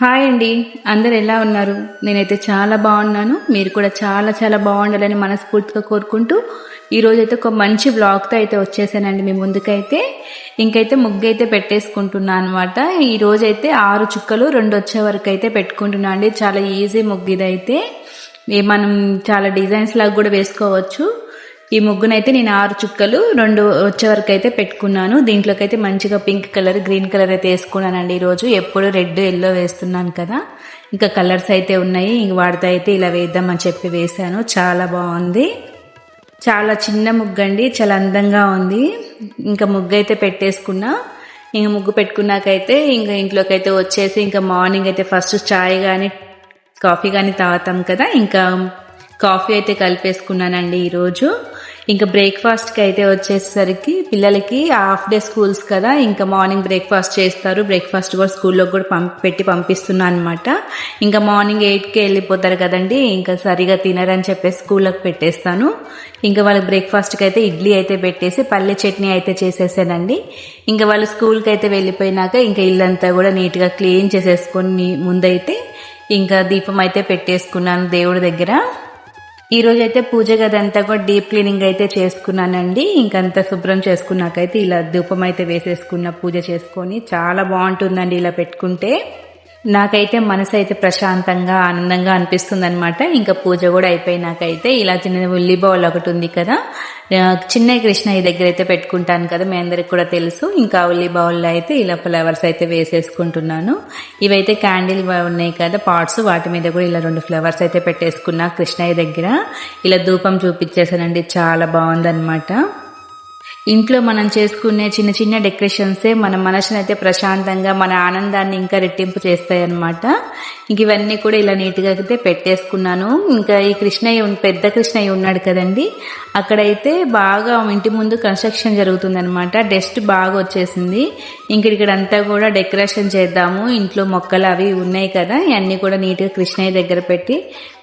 Hi అండి. అందరు ఎలా ఉన్నారు? నేనైతే చాలా బాగున్నాను. మీరు కూడా చాలా చాలా బాగుండాలని మనస్ఫూర్తిగా కోరుకుంటూ ఈరోజు అయితే ఒక మంచి బ్లాగ్తో అయితే వచ్చేసానండి మీ ముందుకైతే. ఇంకైతే ముగ్గు అయితే పెట్టేసుకుంటున్నాను అనమాట ఈరోజైతే అయితే ఆరు చుక్కలు రెండు వచ్చే వరకు అయితే పెట్టుకుంటున్నాను అండి. చాలా ఈజీ ముగ్గు ఇదైతే మనం చాలా డిజైన్స్ లాగా కూడా వేసుకోవచ్చు. ఈ ముగ్గునైతే నేను ఆరు చుక్కలు రెండు వచ్చే వరకు అయితే పెట్టుకున్నాను. దీంట్లోకి అయితే మంచిగా పింక్ కలర్ గ్రీన్ కలర్ అయితే వేసుకున్నానండి ఈరోజు. ఎప్పుడు రెడ్ ఎల్లో వేస్తున్నాను కదా. ఇంకా కలర్స్ అయితే ఉన్నాయి. ఇంక వాడితో అయితే ఇలా వేద్దామని చెప్పి వేశాను. చాలా బాగుంది. చాలా చిన్న ముగ్గు అండి చాలా అందంగా ఉంది. ఇంకా ముగ్గు అయితే పెట్టేసుకున్నా. ఇంకా ముగ్గు పెట్టుకున్నాకైతే ఇంకా ఇంట్లోకి అయితే వచ్చేసి ఇంకా మార్నింగ్ అయితే ఫస్ట్ చాయ్ కానీ కాఫీ కానీ తాగుతాం కదా. ఇంకా కాఫీ అయితే కలిపేసుకున్నానండి ఈరోజు. ఇంకా బ్రేక్ఫాస్ట్కి అయితే వచ్చేసరికి పిల్లలకి హాఫ్ డే స్కూల్స్ కదా ఇంకా మార్నింగ్ బ్రేక్ఫాస్ట్ చేస్తారు. బ్రేక్ఫాస్ట్ కూడా స్కూల్లో కూడా పంపి పెట్టి పంపిస్తున్నాను అనమాట ఇంకా మార్నింగ్ ఎయిట్కి వెళ్ళిపోతారు కదండి ఇంకా సరిగా తినరని చెప్పేసి స్కూల్లోకి పెట్టేస్తాను. ఇంకా వాళ్ళకి బ్రేక్ఫాస్ట్కి అయితే ఇడ్లీ అయితే పెట్టేసి పల్లె చట్నీ అయితే చేసేసానండి. ఇంకా వాళ్ళు స్కూల్కి అయితే వెళ్ళిపోయినాక ఇంకా ఇల్లంతా కూడా నీట్గా క్లీన్ చేసేసుకొని ముందైతే ఇంకా దీపం అయితే పెట్టేసుకున్నాను దేవుడి దగ్గర. ఈరోజు అయితే పూజ గదంతా కూడా డీప్ క్లీనింగ్ అయితే చేసుకున్నానండి. ఇంకంతా శుభ్రం చేసుకున్నాకైతే ఇలా ధూపం అయితే వేసేసుకున్న పూజ చేసుకొని చాలా బాగుంటుందండి ఇలా పెట్టుకుంటే. నాకైతే మనసు అయితే ప్రశాంతంగా ఆనందంగా అనిపిస్తుంది అనమాట ఇంకా పూజ కూడా అయిపోయినాకైతే ఇలా చిన్న ఉల్లి బౌల్ ఒకటి ఉంది కదా. చిన్న కృష్ణ ఈ దగ్గర అయితే పెట్టుకుంటాను కదా మీ అందరికి కూడా తెలుసు. ఇంకా ఉల్లి బౌల్లో అయితే ఇలా ఫ్లవర్స్ అయితే వేసేసుకుంటున్నాను. ఇవైతే క్యాండిల్ ఉన్నాయి కదా పాట్స్. వాటి మీద కూడా ఇలా రెండు ఫ్లవర్స్ అయితే పెట్టేసుకున్నా కృష్ణయ్య దగ్గర. ఇలా ధూపం చూపించేసానండి చాలా బాగుందనమాట ఇంట్లో మనం చేసుకునే చిన్న చిన్న డెకరేషన్సే మన మనసుని అయితే ప్రశాంతంగా మన ఆనందాన్ని ఇంకా రెట్టింపు చేస్తాయి అనమాట ఇంక ఇవన్నీ కూడా ఇలా నీట్గా అయితే పెట్టేసుకున్నాను. ఇంకా ఈ కృష్ణయ్య పెద్ద కృష్ణయ్య ఉన్నాడు కదండి. అక్కడైతే బాగా ఇంటి ముందు కన్స్ట్రక్షన్ జరుగుతుంది అనమాట డస్ట్ బాగా వచ్చేసింది. ఇంక ఇక్కడంతా కూడా డెకరేషన్ చేద్దాము. ఇంట్లో మొక్కలు అవి ఉన్నాయి కదా ఇవన్నీ కూడా నీట్గా కృష్ణయ్య దగ్గర పెట్టి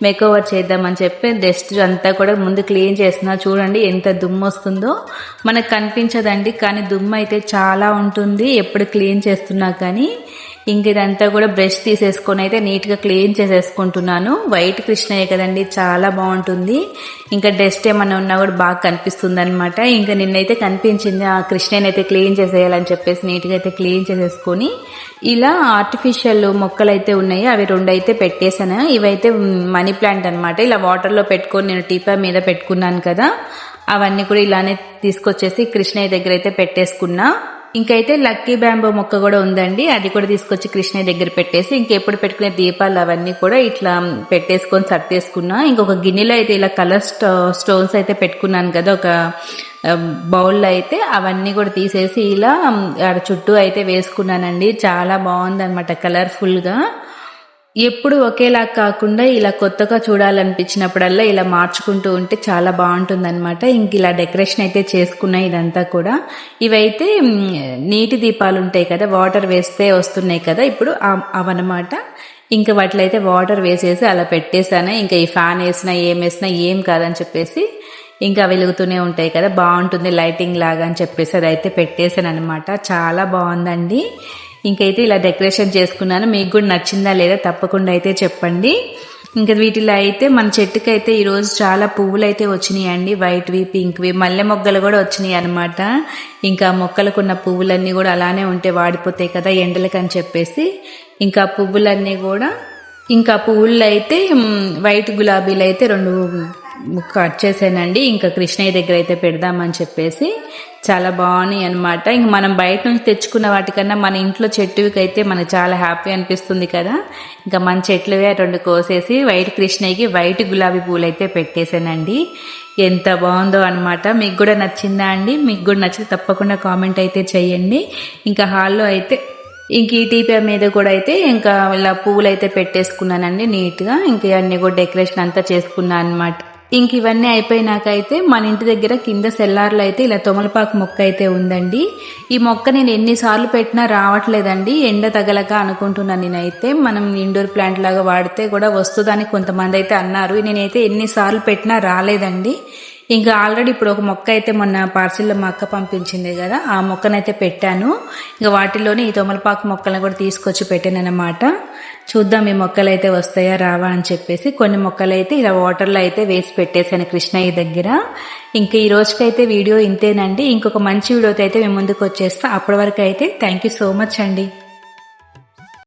మేకోవర్ చేద్దామని చెప్పి డస్ట్ అంతా కూడా ముందు క్లీన్ చేస్తున్నా. చూడండి ఎంత దుమ్ము వస్తుందో. మన మనకు కనిపించదండి కానీ దుమ్ము అయితే చాలా ఉంటుంది. ఎప్పుడు క్లీన్ చేస్తున్నా కానీ ఇంక ఇదంతా కూడా బ్రష్ తీసేసుకొని అయితే నీట్గా క్లీన్ చేసేసుకుంటున్నాను. వైట్ కృష్ణయ్య కదండి చాలా బాగుంటుంది. ఇంకా డస్ట్ ఏమన్నా ఉన్నా కూడా బాగా కనిపిస్తుంది అనమాట ఇంకా నిన్నైతే కనిపించింది ఆ కృష్ణయ్యని అయితే క్లీన్ చేసేయాలని చెప్పేసి నీట్గా అయితే క్లీన్ చేసేసుకొని ఇలా ఆర్టిఫిషియల్ మొక్కలు అయితే ఉన్నాయి అవి రెండు అయితే పెట్టేశాను. ఇవైతే మనీ ప్లాంట్ అనమాట ఇలా వాటర్లో పెట్టుకొని నేను టీపా మీద పెట్టుకున్నాను కదా అవన్నీ కూడా ఇలానే తీసుకొచ్చేసి కృష్ణయ్య దగ్గర అయితే పెట్టేసుకున్నా. ఇంకైతే లక్కీ బ్యాంబో మొక్క కూడా ఉందండి. అది కూడా తీసుకొచ్చి కృష్ణయ్య దగ్గర పెట్టేసి ఇంకెప్పుడు పెట్టుకునే దీపాలు అవన్నీ కూడా ఇట్లా పెట్టేసుకొని సర్దేసుకున్నా. ఇంకొక గిన్నెలో అయితే ఇలా కలర్ స్టోన్స్ అయితే పెట్టుకున్నాను కదా ఒక బౌల్లో అయితే అవన్నీ కూడా తీసేసి ఇలా చుట్టూ అయితే వేసుకున్నానండి. చాలా బాగుంది అనమాట కలర్ఫుల్గా. ఎప్పుడు ఒకేలా కాకుండా ఇలా కొత్తగా చూడాలనిపించినప్పుడల్లా ఇలా మార్చుకుంటూ ఉంటే చాలా బాగుంటుందన్నమాట. ఇంక ఇలా డెకరేషన్ అయితే చేసుకున్నాయి ఇదంతా కూడా. ఇవైతే నీటి దీపాలు ఉంటాయి కదా వాటర్ వేస్తే వస్తున్నాయి కదా ఇప్పుడు అవన్నమాట. ఇంకా వాటిలైతే వాటర్ వేసేసి అలా పెట్టేశాను ఇంకా ఈ ఫ్యాన్ వేసినా ఏం వేసినా ఏం కాదని చెప్పేసి ఇంకా వెలుగుతూనే ఉంటాయి కదా బాగుంటుంది లైటింగ్ లాగా అని చెప్పేసి అది అయితే పెట్టేశాను అనమాట చాలా బాగుందండి. ఇంకైతే ఇలా డెకరేషన్ చేసుకున్నాను. మీకు కూడా నచ్చిందా లేదా తప్పకుండా అయితే చెప్పండి. ఇంకా వీటిలో అయితే మన చెట్టుకి అయితే ఈరోజు చాలా పువ్వులు అయితే వచ్చినాయి అండి వైట్వి పింక్వి మల్లె మొగ్గలు కూడా వచ్చినాయి అనమాట ఇంకా మొక్కలకున్న పువ్వులన్నీ కూడా అలానే ఉంటే వాడిపోతాయి కదా ఎండలకు అని చెప్పేసి. ఇంకా పువ్వులన్నీ కూడా ఇంకా పువ్వుల్లో అయితే వైట్ గులాబీలు అయితే రెండు కట్ చేసానండి ఇంకా కృష్ణయ్య దగ్గర అయితే పెడదామని చెప్పేసి. చాలా బాగున్నాయి అనమాట ఇంక మనం బయట నుంచి తెచ్చుకున్న వాటికన్నా మన ఇంట్లో చెట్టుకి అయితే మనకు చాలా హ్యాపీ అనిపిస్తుంది కదా. ఇంకా మన చెట్లువే రెండు కోసేసి వైట్ కృష్ణయ్యకి వైట్ గులాబీ పూలు అయితే పెట్టేశానండి. ఎంత బాగుందో అనమాట మీకు కూడా నచ్చిందా అండి? మీకు కూడా నచ్చితే తప్పకుండా కామెంట్ అయితే చేయండి. ఇంకా హాల్లో అయితే ఇంక ఈ టీపీ మీద కూడా అయితే ఇంకా ఇలా పువ్వులు అయితే పెట్టేసుకున్నానండి నీట్గా. ఇంక అన్నీ కూడా డెకరేషన్ అంతా చేసుకున్నాను అనమాట ఇంక ఇవన్నీ అయిపోయినాకైతే మన ఇంటి దగ్గర కింద సెల్లార్లు అయితే ఇలా తొమలపాకు మొక్క అయితే ఉందండి. ఈ మొక్క నేను ఎన్నిసార్లు పెట్టినా రావట్లేదండి. ఎండ తగలక అనుకుంటున్నాను నేనైతే. మనం ఇండోర్ ప్లాంట్ లాగా వాడితే కూడా వస్తుందని కొంతమంది అయితే అన్నారు. నేనైతే ఎన్నిసార్లు పెట్టినా రాలేదండి. ఇంకా ఆల్రెడీ ఇప్పుడు ఒక మొక్క అయితే మొన్న పార్సిల్లో మా అక్క పంపించింది కదా ఆ మొక్కనైతే పెట్టాను. ఇంకా వాటిలోనే ఈ తోమలపాకు మొక్కలను కూడా తీసుకొచ్చి పెట్టాను అనమాట చూద్దాం ఈ మొక్కలు అయితే వస్తాయా రావా అని చెప్పేసి. కొన్ని మొక్కలు అయితే ఇలా వాటర్లో అయితే వేసి పెట్టేశాను కృష్ణయ్య దగ్గర. ఇంకా ఈ రోజుకైతే వీడియో ఇంతేనండి. ఇంకొక మంచి వీడియోతో అయితే మేము ముందుకు వచ్చేస్తాం. అప్పటి వరకు అయితే థ్యాంక్ యూ సో మచ్ అండి.